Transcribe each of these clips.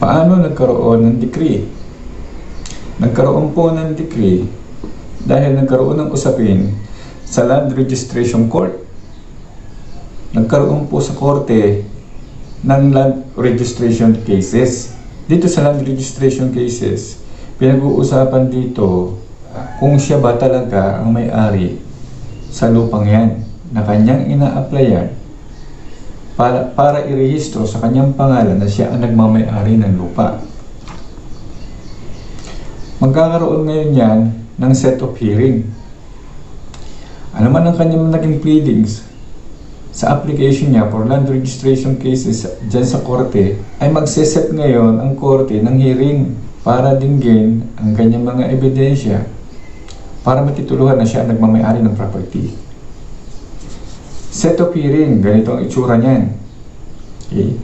Paano nagkaroon ng decree? Nagkaroon po ng decree dahil nagkaroon ng usapin sa Land Registration Court. Nagkaroon po sa korte ng land registration cases. Dito sa land registration cases, pinag-uusapan dito kung siya ba talaga ang may-ari sa lupang yan na kanyang ina-applyan para, para irehistro sa kanyang pangalan na siya ang nagmamay-ari ng lupa. Magkakaroon ngayon yan ng set of hearing. Ano man ang kanyang naging pleadings sa application niya for land registration cases dyan sa korte, ay magseset ngayon ang korte ng hearing para dinggin ang kanyang mga ebidensya para matituluhan na siya ang nagmamayari ng property. Hearing, ganito ang itsura niyan. Okay.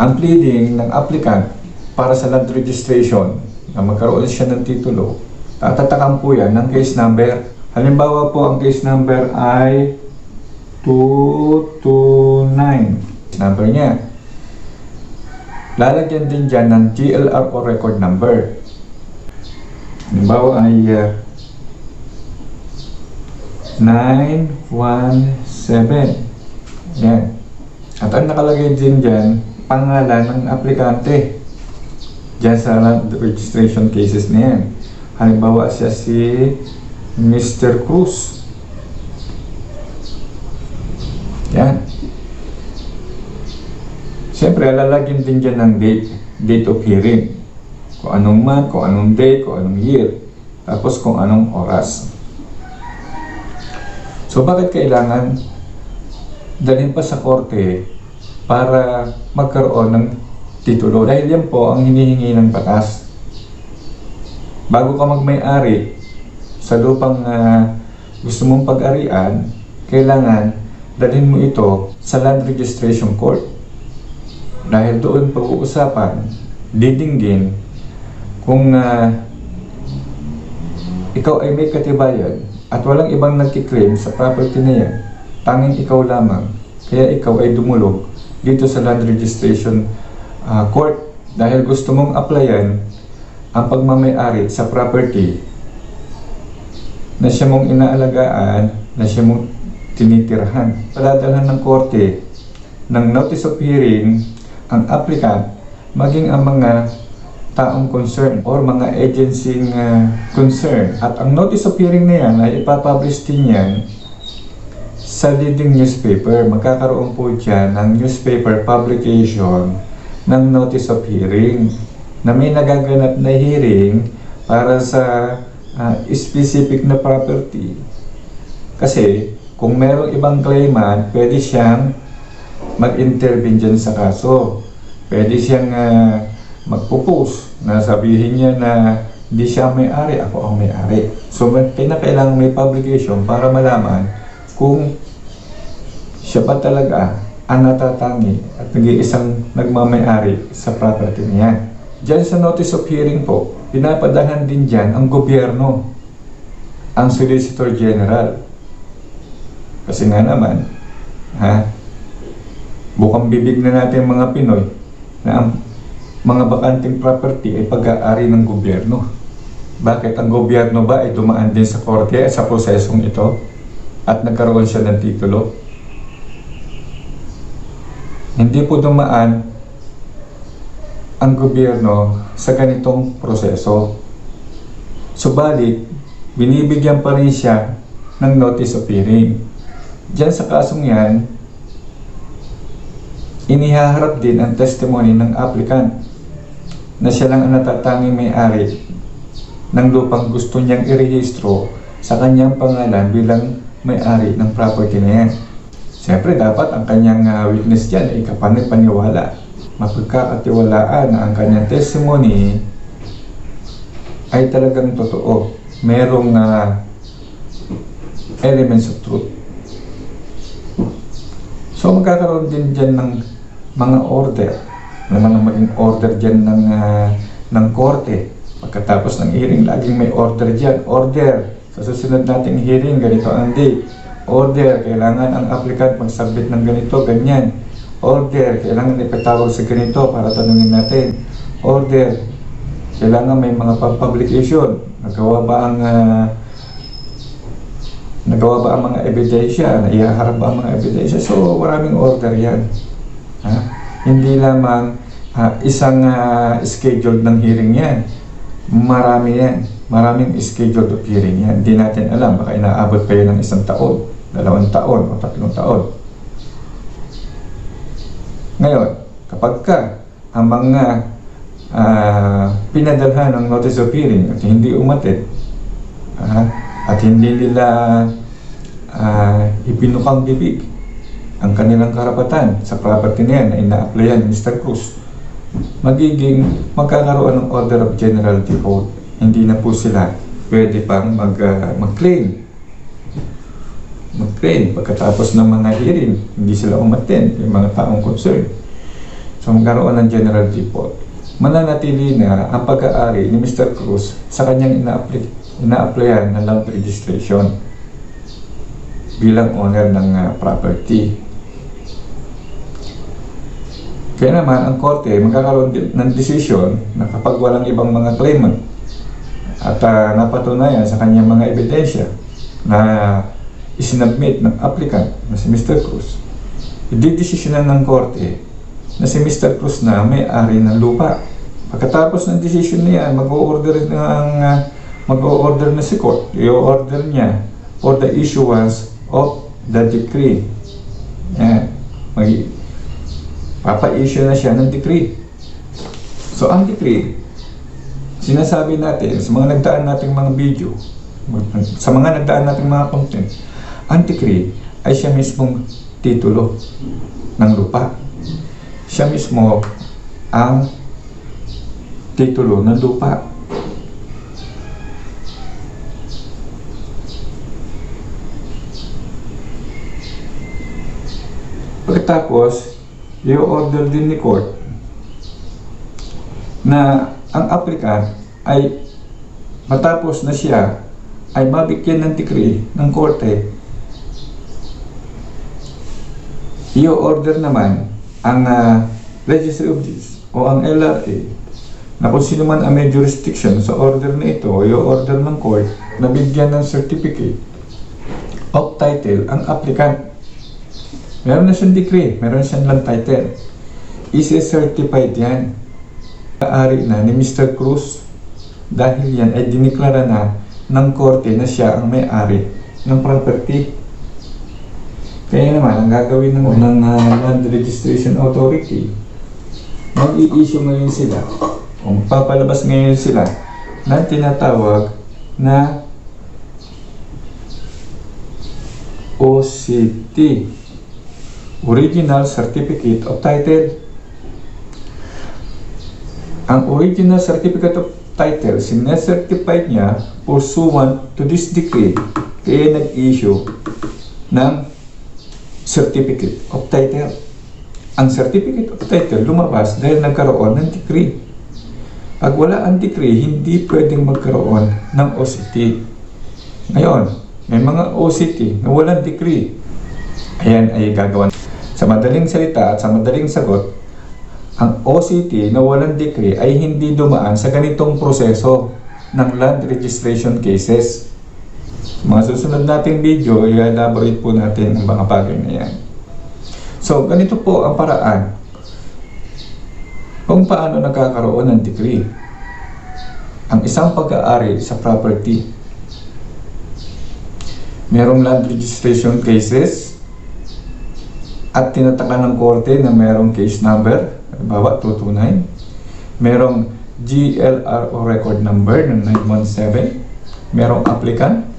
Ang pleading ng applicant para sa land registration na magkaroon siya ng titulo, tatatakan po yan ng case number. Halimbawa po ang case number ay 229. Number niya. Lalagyan din dyan ng GLR o record number. Halimbawa ay uh, 917. Yan. At ang nakalagay din dyan, pangalan ng aplikante. Dyan sa registration cases na yan. Halimbawa siya si Mr. Cruz. Yan. Siyempre, lalagyan din dyan ng date, date of hearing. Kung anong month, kung anong date, kung anong year. Tapos kung anong oras. So bakit kailangan dalhin pa sa korte para magkaroon ng titulo? Dahil yan po ang hinihingi ng batas. Bago ka magmay-ari sa lupang ah, gusto mong pag-arian, kailangan dalhin mo ito sa land registration court. Dahil doon pag-uusapan, didinggin kung ah, ikaw ay may katibayan at walang ibang nagkiklaim sa property na yan, tanging ikaw lamang. Kaya ikaw ay dumulog dito sa land registration ah, court dahil gusto mong applyan ang pagmamayari sa property na siya mong inaalagaan, na siya mong tinitirhan. Padadalhan ng korte ng notice of hearing ang applicant maging ang mga taong concern or mga agency uh, concern. At ang notice of hearing na yan ay ipapublish din yan sa leading newspaper. Magkakaroon po dyan ng newspaper publication ng notice of hearing na may nagaganap na hearing para sa ah, specific na property. Kasi kung merong ibang claimant, pwede siyang mag-intervene sa kaso. Pwede siyang uh, magpo-post na sabihin niya na hindi siya may-ari, ako ang may-ari. So, kinakailangan may publication para malaman kung siya ba talaga ang natatangi at nag-iisang nagmamay-ari sa property niya. Diyan sa notice of hearing po, pinapadahan din dyan ang gobyerno, ang Solicitor General. Kasi nga naman, ha, bukang bibig na natin mga Pinoy na ang mga bakanting property ay pag-aari ng gobyerno. Bakit ang gobyerno ba ay dumaan din sa korte sa prosesong ito at nagkaroon siya ng titulo? Hindi po dumaan ang gobyerno sa ganitong proseso. Subalit, binibigyan pa rin siya ng notice of hearing. Diyan sa kasong yan, inihaharap din ang testimony ng applicant na siya lang ang natatanging may-ari ng lupang gusto niyang irehistro sa kanyang pangalan bilang may-ari ng property na yan. Siyempre, dapat ang kanyang ah, witness dyan ay kapanipaniwala. Mapagkakatiwalaan na ang kanyang testimony ay talagang totoo. Merong ah, elements of truth. So magkakaroon din dyan ng mga order, ng mga maging order dyan ng, ah, ng korte. Pagkatapos ng hearing, laging may order dyan. Order, sa susunod nating hearing, ganito ang date. Order, kailangan ang applicant mag-submit ng ganito, ganyan. Order, kailangan ipatawag sa ganito para tanungin natin. Order, kailangan may mga pub-publication. Nagawa ba ang ah, nagawa ba ang mga ebidensya? Naiharap ba ang mga ebidensya? So, maraming order yan. Ha? Hindi lamang ah, isang ah, schedule ng hearing yan. Marami yan. Maraming schedule of hearing yan. Hindi natin alam. Baka inaabot pa yan ng isang taon, dalawang taon, o tatlong taon. Ngayon, kapag ka ang mga ah, pinadalhan ng notice of hearing at hindi umatid ah, at hindi nila ah, ipinukang bibig ang kanilang karapatan sa property na yan na ina-applyan ni Mr. Cruz, magiging magkakaroon ng order of general default. Hindi na po sila pwede pang mag, ah, mag-claim. Mag-claim pagkatapos ng mga hearing, hindi sila umattend, yung mga taong concerned. So magkaroon ng general default. Mananatili na ang pag-aari ni Mr. Cruz sa kanyang ina-apply, ina-applyan na land registration bilang owner ng ah, property. Kaya naman, ang korte magkakaroon ng decision na kapag walang ibang mga claimant at ah, napatunayan sa kanyang mga ebidensya na isinabmit ng applicant na si Mr. Cruz, ididesisyonan ng korte na si Mr. Cruz na may-ari ng lupa. Pagkatapos ng decision niya, mag-o-order ng ah, mag-o-order na si court, i-order niya for the issuance of the decree. Yan. Mag papa-issue na siya ng decree. So, ang decree, sinasabi natin sa mga nagdaan nating mga video, sa mga nagdaan nating mga content, decree ay siya mismong titulo ng lupa. Siya mismo ang titulo ng lupa. Pagkatapos, i-order din ni court na ang applicant ay matapos na siya ay mabigyan ng decree ng korte i-order naman ang ah, Registry of Deeds o ang LRA na kung sino man ang may jurisdiction sa order na ito i-order ng court na bigyan ng certificate of title ang applicant Meron na siyang decree, meron siyang land title. Isi-certified yan. Kaari na ni Mr. Cruz dahil yan ay diniklara na ng korte na siya ang may-ari ng property. Kaya naman, ang gagawin ng, ng uh, Land Registration Authority, mag-i-issue ngayon sila, o magpapalabas ngayon sila, ng tinatawag na OCT Original Certificate of Title. Ang Original Certificate of Title, sinecertify niya pursuant to this decree, kaya nag-issue ng Certificate of Title. Ang Certificate of Title lumabas dahil nagkaroon ng decree. Pag wala ang decree, hindi pwedeng magkaroon ng OCT. Ngayon, may mga OCT na walang decree. Ayan ay gagawa. Sa madaling salita at sa madaling sagot, ang OCT na walang decree ay hindi dumaan sa ganitong proseso ng land registration cases. Mga susunod nating video, i-elaborate po natin ang mga bagay na yan. So, ganito po ang paraan kung paano nagkakaroon ng decree ang isang pag-aari sa property. Merong land registration cases at tinataka ng korte na merong case number, halimbawa 229, merong GLR record number ng 917, merong applicant,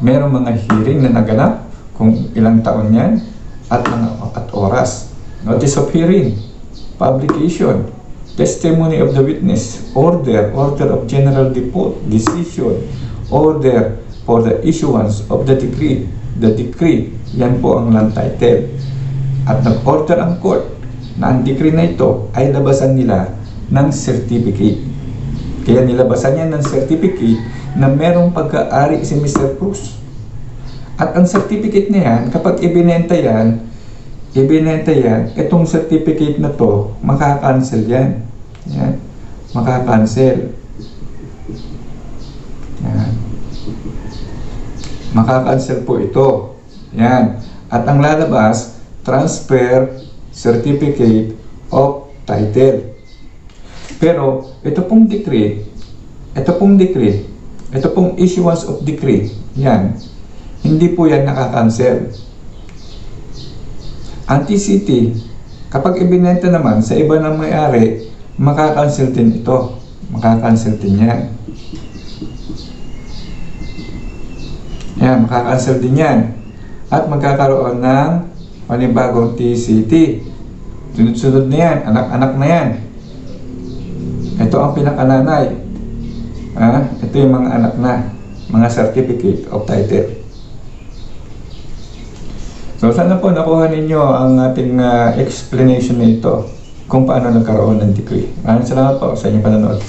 merong mga hearing na naganap kung ilang taon yan, at mga at oras. Notice of hearing, publication, testimony of the witness, order, order of general default, decision, order for the issuance of the decree. The decree, yan po ang land title. At nag-order ang court na ang decree na ito ay labasan nila ng certificate. Kaya nilabasan niya ng certificate na merong pagka-ari si Mr. Cruz. At ang certificate na yan, kapag ibinenta yan, ibinenta yan, itong certificate na to, makakancel yan. Yan. Makakancel. Yan. Makakancel po ito. Yan. At ang lalabas, transfer certificate of title. Pero ito pong decree, ito pong decree, ito pong issuance of decree, yan, hindi po yan nakakancel. Anti-city, kapag ibinenta naman sa iba ng may-ari, makakancel din ito. Makakancel din yan. Yan, makakancel din yan. At magkakaroon ng panibagong TCT. Sunod-sunod na yan, anak-anak na yan. Ito ang pinakananay. Ah, ito yung mga anak na, mga certificate of title. So sana po nakuha ninyo ang ating ah, explanation na ito kung paano nagkaroon ng decree. Maraming salamat po sa inyong panonood.